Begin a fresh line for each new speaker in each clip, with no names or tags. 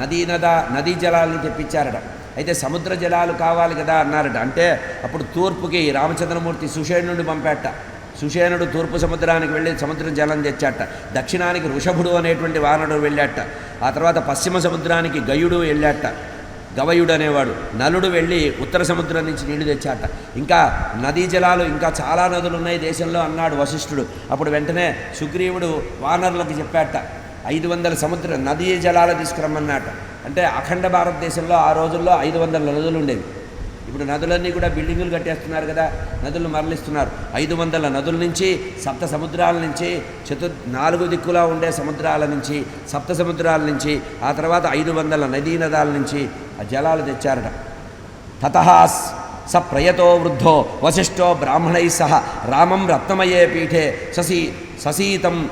నదీ నద నదీ జలాలని తెప్పించారట. అయితే సముద్ర జలాలు కావాలి కదా అన్నారట. అంటే అప్పుడు తూర్పుకి రామచంద్రమూర్తి సుషేణుడిని పంపాట సుషేణుడు తూర్పు సముద్రానికి వెళ్ళి సముద్ర జలం తెచ్చాట దక్షిణానికి ఋషభుడు అనేటువంటి వానడు వెళ్ళాట ఆ తర్వాత పశ్చిమ సముద్రానికి గయుడు వెళ్ళాట గవయుడు అనేవాడు. నలుడు వెళ్ళి ఉత్తర సముద్రం నుంచి నీళ్ళు తెచ్చాట ఇంకా నదీ జలాలు ఇంకా చాలా నదులు ఉన్నాయి దేశంలో అన్నాడు వశిష్ఠుడు. అప్పుడు వెంటనే సుగ్రీవుడు వానరులకు చెప్పాట ఐదు వందల సముద్ర నదీ జలాలు తీసుకురమ్మన్నట. అంటే అఖండ భారతదేశంలో ఆ రోజుల్లో ఐదు వందల నదులు ఉండేవి. ఇప్పుడు నదులన్నీ కూడా బిల్డింగులు కట్టేస్తున్నారు కదా నదులు మరలిస్తున్నారు. ఐదు వందల నదుల నుంచి సప్త సముద్రాల నుంచి చతుర్ నాలుగు దిక్కులా ఉండే సముద్రాల నుంచి సప్త సముద్రాల నుంచి ఆ తర్వాత ఐదు వందల నదీ నదాల నుంచి ఆ జలాలు తెచ్చారట. తత స ప్రయతో వృద్ధో వశిష్ఠో బ్రాహ్మణై సహ రామం రత్నమయే పీఠే ససీ ససీతం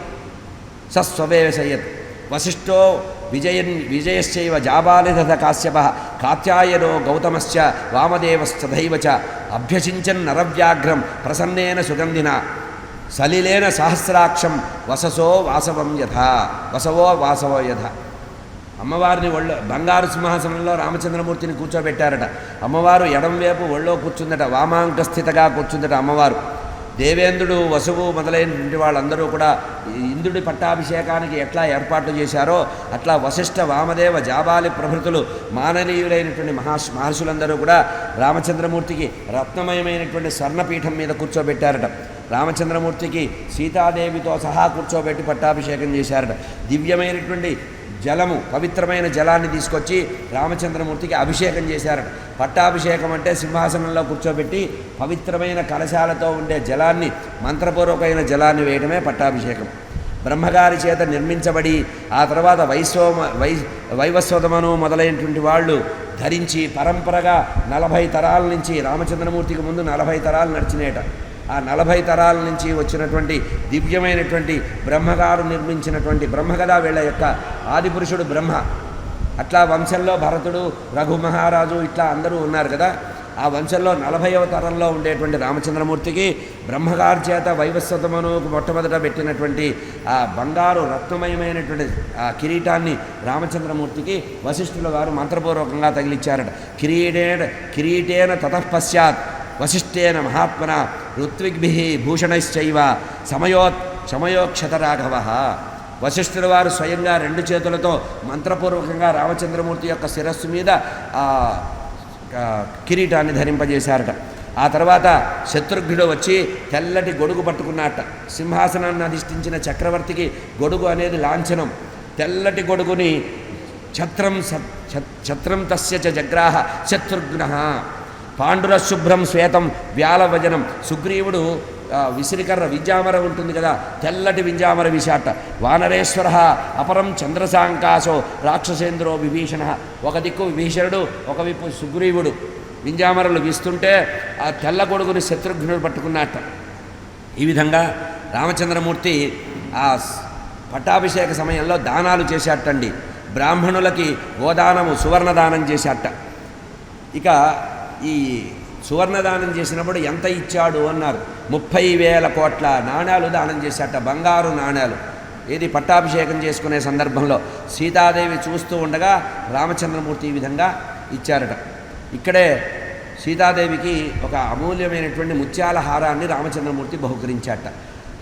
సస్వవేశయత్. వశిష్ఠో విజయన్ విజయశ్చైవ జాబాలిదధ కాశ్యప కాత్యాయనో గౌతమశ్చ వామదేవస్తథైవ చ అభ్యసించన్ నరవ్యాఘ్రం ప్రసన్నేన సుగంధిన. సలిలేన సహస్రాక్షం వససో వాసవం యథ వసవో వాసవో యథ. అమ్మవారిని ఒళ్ళో బంగారు సింహాసనంలో రామచంద్రమూర్తిని కూర్చోబెట్టారట. అమ్మవారు ఎడంవైపు ఒళ్ళో కూర్చుందట వామాంకస్థితగా కూర్చుందట అమ్మవారు. దేవేంద్రుడు వసువు మొదలైనటువంటి వాళ్ళందరూ కూడా ఇంద్రుడి పట్టాభిషేకానికి ఎట్లా ఏర్పాట్లు చేశారో అట్లా వశిష్ఠ వామదేవ జాబాలి ప్రభృతులు మాననీయులైనటువంటి మహా మహర్షులందరూ కూడా రామచంద్రమూర్తికి రత్నమయమైనటువంటి స్వర్ణపీఠం మీద కూర్చోబెట్టారట. రామచంద్రమూర్తికి సీతాదేవితో సహా కూర్చోబెట్టి పట్టాభిషేకం చేశారట. దివ్యమైనటువంటి జలము పవిత్రమైన జలాన్ని తీసుకొచ్చి రామచంద్రమూర్తికి అభిషేకం చేశారట. పట్టాభిషేకం అంటే సింహాసనంలో కూర్చోబెట్టి పవిత్రమైన కలశాలతో ఉండే జలాన్ని మంత్రపూర్వకమైన జలాన్ని వేయడమే పట్టాభిషేకం. బ్రహ్మగారి చేత నిర్మించబడి ఆ తర్వాత వైశ్వమ వై వైవస్వతమను మొదలైనటువంటి వాళ్ళు ధరించి పరంపరగా నలభై తరాల నుంచి రామచంద్రమూర్తికి ముందు నలభై తరాలు నడిచినేట ఆ నలభై తరాల నుంచి వచ్చినటువంటి దివ్యమైనటువంటి బ్రహ్మగారు నిర్మించినటువంటి బ్రహ్మగదా వీళ్ళ యొక్క ఆదిపురుషుడు బ్రహ్మ. అట్లా వంశంలో భరతుడు రఘు మహారాజు ఇట్లా అందరూ ఉన్నారు కదా. ఆ వంశంలో నలభైవ తరంలో ఉండేటువంటి రామచంద్రమూర్తికి బ్రహ్మగారి చేత వైవస్వతమనుకు మొట్టమొదట పెట్టినటువంటి ఆ బంగారు రత్నమయమైనటువంటి ఆ కిరీటాన్ని రామచంద్రమూర్తికి వశిష్ఠుల వారు మంత్రపూర్వకంగా తగిలిచ్చారట. కిరీటేన కిరీటేన తతఃపశ్చాత్ వశిష్ఠేన మహాత్మన ఋత్విగ్భి భూషణశ్చైవ సమయో సమయోక్షత రాఘవ వశిష్ఠుల వారు స్వయంగా రెండు చేతులతో మంత్రపూర్వకంగా రామచంద్రమూర్తి యొక్క శిరస్సు మీద ఆ కిరీటాన్ని ధరింపజేశారట. ఆ తర్వాత శత్రుఘ్నుడు వచ్చి తెల్లటి గొడుగు పట్టుకున్నట్ట సింహాసనాన్ని అధిష్ఠించిన చక్రవర్తికి గొడుగు అనేది లాంఛనం. తెల్లటి గొడుగుని ఛత్రం ఛత్రం తస్య జగ్రాహ శత్రుఘ్న. పాండుర శుభ్రం శ్వేతం వ్యాలవజనం సుగ్రీవుడు విసిరికర్ర వింజామర ఉంటుంది కదా తెల్లటి వింజామర విశాట. వానరేశ్వర అపరం చంద్రసాంకాశో రాక్షసేంద్రో విభీషణ. ఒక దిక్కు విభీషణుడు ఒక విప్పు సుగ్రీవుడు. వింజామరలు వీస్తుంటే ఆ తెల్ల కొడుకుని శత్రుఘ్నుడు పట్టుకున్నట్ట ఈ విధంగా రామచంద్రమూర్తి ఆ పట్టాభిషేక సమయంలో దానాలు చేశాటండి బ్రాహ్మణులకి గోదానము సువర్ణదానం చేశాట ఇక ఈ సువర్ణదానం చేసినప్పుడు ఎంత ఇచ్చాడు అన్నారు. ముప్పై వేల కోట్ల నాణాలు దానం చేశాట బంగారు నాణాలు. ఏది పట్టాభిషేకం చేసుకునే సందర్భంలో సీతాదేవి చూస్తూ ఉండగా రామచంద్రమూర్తి ఈ విధంగా ఇచ్చారట. ఇక్కడే సీతాదేవికి ఒక అమూల్యమైనటువంటి ముత్యాల హారాన్ని రామచంద్రమూర్తి బహుకరించాట.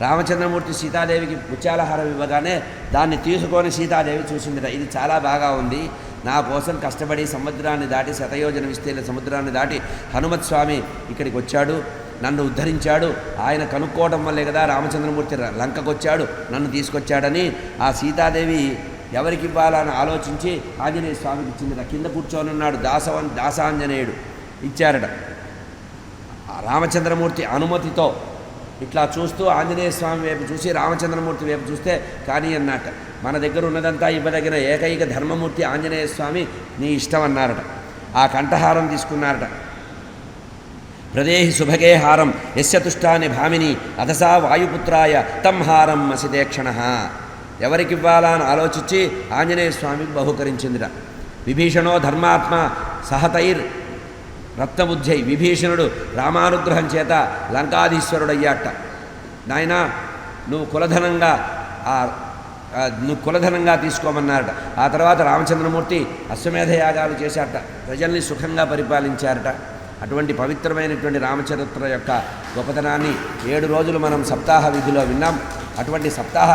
రామచంద్రమూర్తి సీతాదేవికి ముత్యాల హారం ఇవ్వగానే దాన్ని తీసుకొని సీతాదేవి చూసిందిట. ఇది చాలా బాగా ఉంది. నా కోసం కష్టపడి సముద్రాన్ని దాటి శతయోజన విస్తీర్ణ సముద్రాన్ని దాటి హనుమత్ స్వామి ఇక్కడికి వచ్చాడు నన్ను ఉద్ధరించాడు ఆయన కనుక్కోవడం వల్లే కదా రామచంద్రమూర్తి లంకకొచ్చాడు లంకకు వచ్చాడు నన్ను తీసుకొచ్చాడని ఆ సీతాదేవి ఎవరికి ఇవ్వాలని ఆలోచించి ఆంజనేయ స్వామికి ఇచ్చిందిట కింద కూర్చొని ఉన్నాడు దాసవన్ దాసాంజనేయుడు ఇచ్చారట. రామచంద్రమూర్తి అనుమతితో ఇట్లా చూస్తూ ఆంజనేయ స్వామి వైపు చూసి రామచంద్రమూర్తి వైపు చూస్తే కానీ అన్నట్ట. మన దగ్గర ఉన్నదంతా ఇవ్వదగిన ఏకైక ధర్మమూర్తి ఆంజనేయ స్వామి నీ ఇష్టం అన్నారట. ఆ కంఠహారం తీసుకున్నారట. ప్రదేహి శుభగే హారం యస్య భామిని అధసా వాయుపుత్రాయ తం హారం మసిదేక్షణ ఎవరికివ్వాలా అని ఆలోచించి ఆంజనేయ స్వామికి బహుకరించిందిట. విభీషణో ధర్మాత్మ సహతైర్ రత్నబుద్ధై విభీషణుడు రామానుగ్రహం చేత లంకాధీశ్వరుడయ్యాట. నాయన నువ్వు కులధనంగా ఆ నువ్వు కులధనంగా తీసుకోమన్నారట. ఆ తర్వాత రామచంద్రమూర్తి అశ్వమేధ యాగాలు చేశారట. ప్రజల్ని సుఖంగా పరిపాలించారట. అటువంటి పవిత్రమైనటువంటి రామచరిత్ర యొక్క గొప్పతనాన్ని ఏడు రోజులు మనం సప్తాహ విధిలో విన్నాం. అటువంటి సప్తాహ